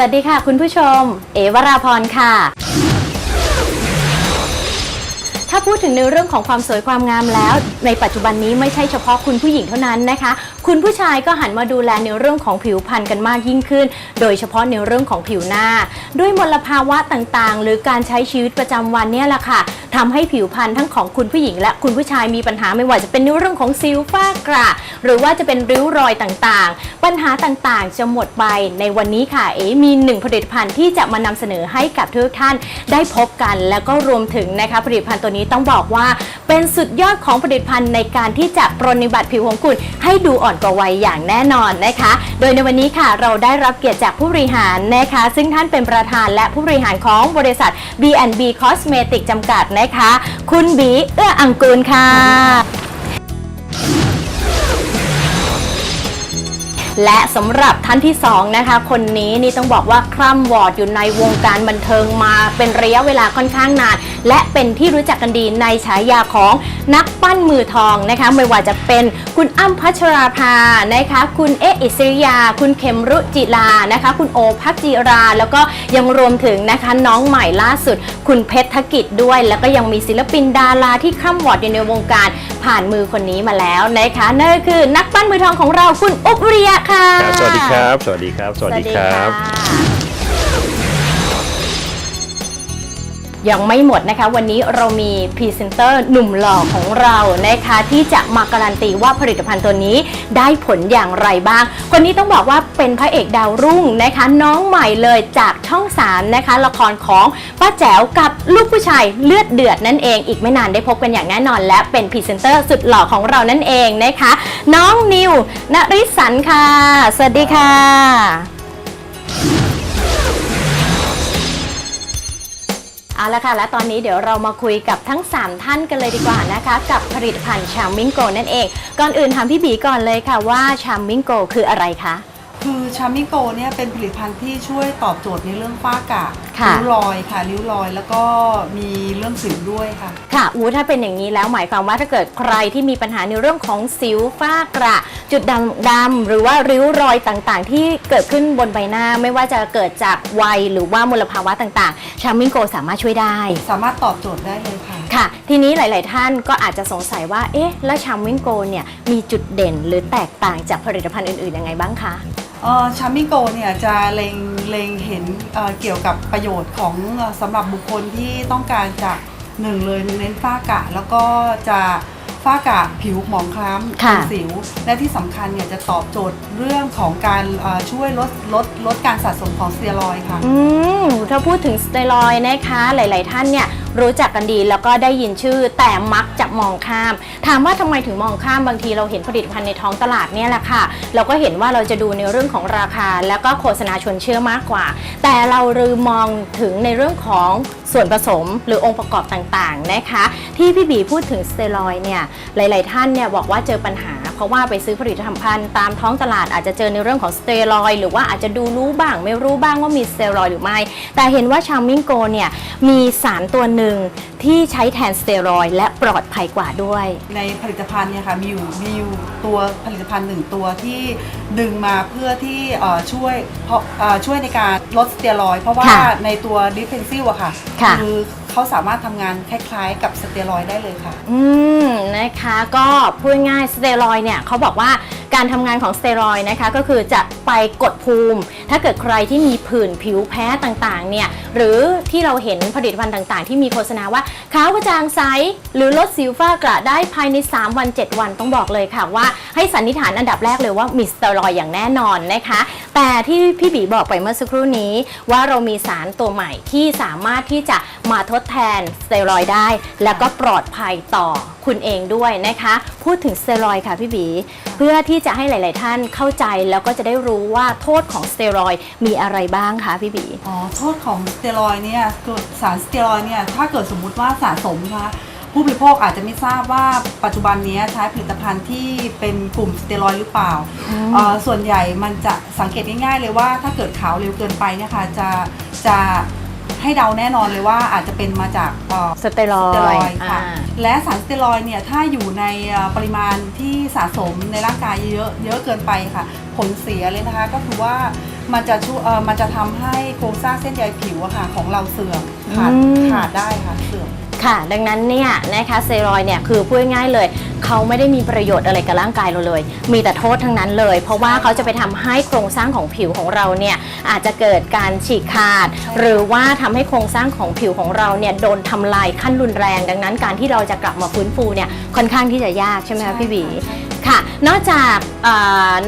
สวัสดีค่ะ คุณผู้ชม เอวราพรค่ะ ถ้าพูดถึงในเรื่องของความสวยความงามแล้ว ในปัจจุบันนี้ไม่ใช่เฉพาะคุณผู้หญิงเท่านั้นนะคะ คุณผู้ชายก็หันมาดูแลในเรื่องของผิวพรรณกันมากยิ่งขึ้น โดยเฉพาะในเรื่องของผิวหน้า ด้วยมลภาวะต่างๆ หรือการใช้ชีวิตประจำวันเนี่ยแหละค่ะทำให้ผิวพรรณทั้งของคุณผู้หญิง และคุณผู้ชายมีปัญหาไม่ว่าจะเป็นในเรื่องของสิวฝ้ากระหรือว่าจะเป็นริ้วรอยต่างๆ ปัญหาต่างๆ จะหมดไปในวันนี้ค่ะเอ๋มีหนึ่งผลิตภัณฑ์ที่จะมานำเสนอให้กับทุกท่านได้พบกัน แล้วก็รวมถึงนะคะผลิตภัณฑ์ตัวนี้ต้องบอกว่า เป็นสุดยอดของผลิตภัณฑ์ในการที่จะปรนนิบัติผิวของคุณ ให้ดูอ่อนกว่าวัยอย่างแน่นอนนะคะ โดยในวันนี้ค่ะเราได้รับเกียรติจากผู้บริหารนะคะ ซึ่งท่านเป็นประธานและผู้บริหารของบริษัท B&B Cosmetic จำกัดนะคะ คุณบีเอื้ออังกูลค่ะและสำหรับท่านที่2นะคะคนนี้นี่ต้องบอกว่าคร่ำวอดอยู่ในวงการบันเทิงมาเป็นระยะเวลาค่อนข้างนานและเป็นที่รู้จักกันดีในฉายาของนักปั้นมือทองนะคะ ไม่ว่าจะเป็นคุณอ้ำพัชราภานะคะ คุณเอะอิสริยา คุณเข็มรุจิลานะคะ คุณโอภักจิรา แล้วก็ยังรวมถึงนะคะน้องใหม่ล่าสุด คุณเพชรธกิจด้วย แล้วก็ยังมีศิลปินดาราที่คร่ำวอร์ดอยู่ในวงการผ่านมือคนนี้มาแล้วนะคะนั่นก็คือนักปั้นมือทองของเราคุณอุบเรียค่ะครับสวัสดีครับ สวัสดีครับ สวัสดีครับ ยังไม่หมดนะคะ วันนี้เรามีพรีเซนเตอร์หนุ่มหล่อของเรานะคะ ที่จะมาการันตีว่าผลิตภัณฑ์ตัวนี้ได้ผลอย่างไรบ้าง คนนี้ต้องบอกว่าเป็นพระเอกดาวรุ่งนะคะ น้องใหม่เลยจากช่องสามนะคะ ละครของป้าแจ๋วกับลูกผู้ชายเลือดเดือดนั่นเองอีกไม่นานได้พบกันอย่างแน่นอน และเป็นพรีเซนเตอร์สุดหล่อของเรานั่นเองนะคะ น้องนิวนริสันค่ะ สวัสดีค่ะ แล้วค่ะ และตอนนี้เดี๋ยวเรามาคุยกับทั้ง 3 ท่านกันเลยดีกว่านะคะ กับผลิตภัณฑ์ชามิงโกนั่นเอง ก่อนอื่นถามพี่บีก่อนเลยค่ะว่าชามิงโกคืออะไรคะ คือชามิโกเนี่ยเป็นผลิตภัณฑ์ที่ช่วยตอบโจทย์ในเรื่องฝ้ากระค่ะริ้วรอยค่ะริ้วรอยแล้วก็มีเรื่องสิวด้วยค่ะ ค่ะอูถ้าเป็นอย่างนี้แล้วหมายความว่าถ้าเกิดใครที่มีปัญหาในเรื่องของสิวฝ้ากระ จุดดำดำหรือว่าริ้วรอยต่างๆ ที่เกิดขึ้นบนใบหน้าไม่ว่าจะเกิดจากวัยหรือว่ามลภาวะต่างๆ Charming Go สามารถช่วยได้ สามารถตอบโจทย์ได้เลยค่ะ ค่ะ ทีนี้หลาย ๆ ท่านก็อาจจะสงสัยว่าเอ๊ะแล้วชามวิงโกเนี่ยมีจุดเด่นหรือแตกต่างจากผลิตภัณฑ์อื่นๆยังไงบ้างคะเอ่อ ชามิโกเนี่ยจะเล็งเล็งเห็นเอ่อเกี่ยวกับประโยชน์ของเอ่อสำหรับบุคคลที่ต้องการจะหนึ่งเลยเน้นฝ้ากระแล้วก็จะฝ้ากระผิวหมองคล้ำค่ะเป็นสิว และที่สำคัญเนี่ยจะตอบโจทย์เรื่องของการเอ่อช่วยลดลดลดการสะสมของสเตียรอยด์ค่ะ อืมถ้าพูดถึงสเตียรอยด์นะคะ หลาย ๆ ท่านเนี่ย รู้จักกันดีแล้วก็ได้ยินชื่อแต่มักจะมองข้าม ถามว่าทำไมถึงมองข้ามบางทีเราเห็นผลิตภัณฑ์ในท้องตลาดเนี่ยแหละค่ะ เราก็เห็นว่าเราจะดูในเรื่องของราคา แล้วก็โฆษณาชวนเชื่อมากกว่า แต่เราลืมมองถึงในเรื่องของส่วนผสมหรือองค์ประกอบต่างๆนะคะ ที่พี่บีพูดถึงสเตียรอยเนี่ยหลาย ๆ ท่านเนี่ยบอกว่าเจอปัญหา เพราะว่าไปซื้อผลิตภัณฑ์ตามท้องตลาดอาจจะเจอในเรื่องของสเตียรอยด์หรือว่าอาจจะดูรู้บ้าง ไม่รู้บ้างว่ามีสเตียรอยด์หรือไม่ แต่เห็นว่าชามิงโกเนี่ยมีสารตัวหนึ่งที่ใช้แทนสเตียรอยด์และปลอดภัยกว่าด้วย ในผลิตภัณฑ์เนี่ยค่ะมีอยู่มีอยู่ตัวผลิตภัณฑ์หนึ่งตัวที่ดึงมาเพื่อที่เอ่อช่วยเพราะเอ่อช่วยในการลดสเตียรอยด์เพราะว่าค่ะในตัวดิฟเพนซิลอะค่ะค่ะอ เขาสามารถทำงานคล้ายๆ กับสเตียรอยด์ได้เลยค่ะ อืมนะคะก็พูดง่ายสเตียรอยด์เนี่ยเขาบอกว่าการทำงานของสเตียรอยด์นะคะก็คือจะไปกดภูมิ ถ้าเกิดใครที่มีผื่นผิวแพ้ต่างๆเนี่ยหรือที่เราเห็นผลิตภัณฑ์ต่างๆ ที่มีโฆษณาว่าขาวกระจ่างใสหรือลดสิวฝ้ากระได้ภายใน 3 วัน 7 วันต้องบอกเลยค่ะว่าให้สันนิษฐานอันดับแรกเลยว่ามีสเตียรอยด์อย่างแน่นอนนะคะ แต่ที่พี่บีบอกไปเมื่อสักครู่นี้ ว่าเรามีสารตัวใหม่ที่สามารถที่จะมาทดแทนสเตียรอยได้ แล้วก็ปลอดภัยต่อคุณเองด้วยนะคะ พูดถึงสเตียรอยค่ะพี่บีเพื่อที่จะให้หลาย ๆ ท่านเข้าใจแล้วก็จะได้รู้ว่าโทษของสเตียรอยมีอะไรบ้างคะพี่บีอ๋อโทษของสเตียรอยเนี่ยสารสเตียรอยเนี่ยถ้าเกิดสมมุติว่าสะสมนะคะ ผู้บริโภคอาจจะไม่ทราบว่าปัจจุบันนี้ใช้ผลิตภัณฑ์ที่เป็นกลุ่มสเตียรอยด์หรือเปล่าเอ่อส่วนใหญ่มันจะสังเกตง่ายๆเลยว่าถ้าเกิดขาวเร็วเกินไปเนี่ยค่ะจะจะให้เดาแน่นอนเลยว่าอาจจะเป็นมาจากเอ่อ สเตียรอยสเตียรอยด์ด์ค่ะอ่า และสารสเตียรอยด์เนี่ยถ้าอยู่ในเอ่อปริมาณที่สะสมในร่างกายเยอะเยอะเกินไปค่ะ ผลเสียเลยนะคะก็คือว่ามันจะช่วยเอ่อมันจะทำให้โครงสร้างเส้นใยผิวอะค่ะของเราเสื่อมขาดอืม ขาดได้ค่ะเสื่อม ค่ะ ดังนั้นเนี่ยนะคะสเตรอยเนี่ยคือพูดง่ายๆเลย เขาไม่ได้มีประโยชน์อะไรกับร่างกายเราเลย มีแต่โทษทั้งนั้นเลย เพราะว่าเขาจะไปทำให้โครงสร้างของผิวของเราเนี่ยอาจจะเกิดการฉีกขาด หรือว่าทำให้โครงสร้างของผิวของเราเนี่ยโดนทำลายขั้นรุนแรง ดังนั้นการที่เราจะกลับมาฟื้นฟูเนี่ยค่อนข้างที่จะยากใช่ไหมคะพี่บี ค่ะ นอกจาก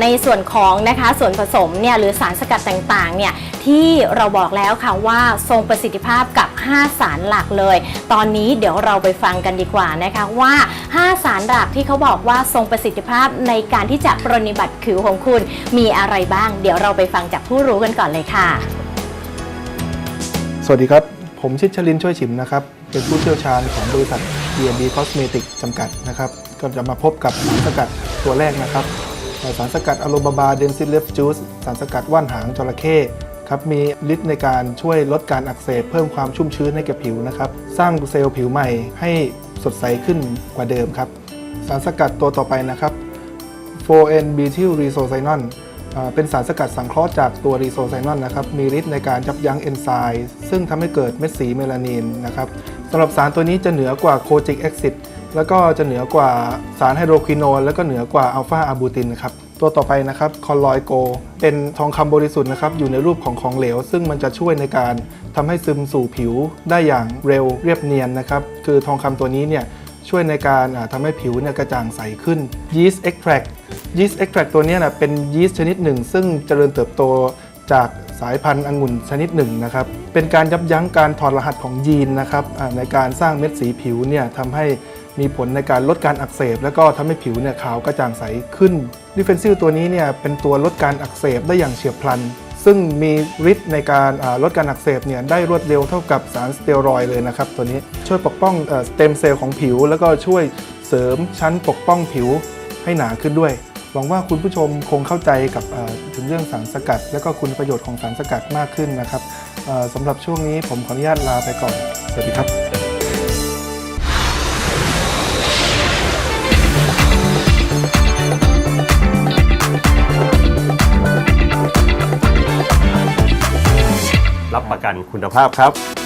ในส่วนของนะคะส่วนผสมเนี่ยหรือสารสกัดต่างๆเนี่ยที่เราบอกแล้วค่ะว่าทรงประสิทธิภาพกับ 5 สารหลักเลย ตอนนี้เดี๋ยวเราไปฟังกันดีกว่านะคะว่า 5 สารหลักที่เขาบอกว่าทรงประสิทธิภาพในการที่จะปรนนิบัติผิวของคุณมีอะไรบ้าง เดี๋ยวเราไปฟังจากผู้รู้กันก่อนเลยค่ะ สวัสดีครับ ผมชิดชลินช่วยชิมนะครับ เป็นผู้เชี่ยวชาญของบริษัท D&B Cosmetic จำกัดนะครับ ก็จะมาพบกับสารสกัด ตัวแรกนะครับ สารสกัดอะโลบาบาเดนซิเลฟจูสสารสกัดว่านหางจระเข้ครับมีฤทธิ์ในการช่วยลดการอักเสบเพิ่มความชุ่มชื้นให้แก่ผิวนะครับ สร้างเซลล์ผิวใหม่ให้สดใสขึ้นกว่าเดิมครับ สารสกัดตัวต่อไปนะครับ 4N b u t y l r e s o c y n o n อ่าเป็นสารสกัดสังเคราะห์จากตัวรีโซไซนอนนะครับ มีฤทธิ์ในการยับยั้งเอนไซม์ซึ่งทำให้เกิดเม็ดสีเมลานินนะครับ สำหรับสารตัวนี้จะเหนือกว่าโคจิกแอซิดแล้วก็จะเหนือกว่าสารไฮโดรควิโนนแล้วก็เหนือกว่าอัลฟาอะบูตินนะครับตัวต่อไปนะครับคอลลอยโก เป็นทองคำบริสุทธิ์นะครับอยู่ในรูปของของเหลว ซึ่งมันจะช่วยในการทำให้ซึมสู่ผิวได้อย่างเร็วเรียบเนียนนะครับคือทองคำตัวนี้เนี่ยช่วยในการอ่าทำให้ผิวเนี่ยกระจ่างใสขึ้น yeast extract yeast extract ตัวเนี้นะเป็นยีสต์ชนิดหนึ่ง ซึ่งเจริญเติบโต จากสายพันธุ์องุ่นชนิดหนึ่งนะครับ เป็นการยับยั้งการถอดรหัสของยีนนะครับในการสร้างเม็ดสีผิวเนี่ยทำให้มีผลในการลดการอักเสบ แล้วก็ทำให้ผิวเนี่ยขาวกระจ่างใสขึ้นดิเฟนซิลตัวนี้เนี่ยเป็นตัวลดการอักเสบได้อย่างเฉียบพลัน ซึ่งมีฤทธิ์ในการลดการอักเสบเนี่ยได้รวดเร็วเท่ากับสารสเตียรอยด์เลยนะครับตัวนี้ช่วยปกป้องสเต็มเซลล์ของผิว แล้วก็ช่วยเสริมชั้นปกป้องผิวให้หนาขึ้นด้วยหวังว่าคุณผู้ชมคงเข้าใจกับ เรื่องสารสกัด และก็คุณประโยชน์ของสารสกัดมากขึ้นนะครับสำหรับช่วงนี้ผมขออนุญาตลาไปก่อน สวัสดีครับรับประกันคุณภาพครับ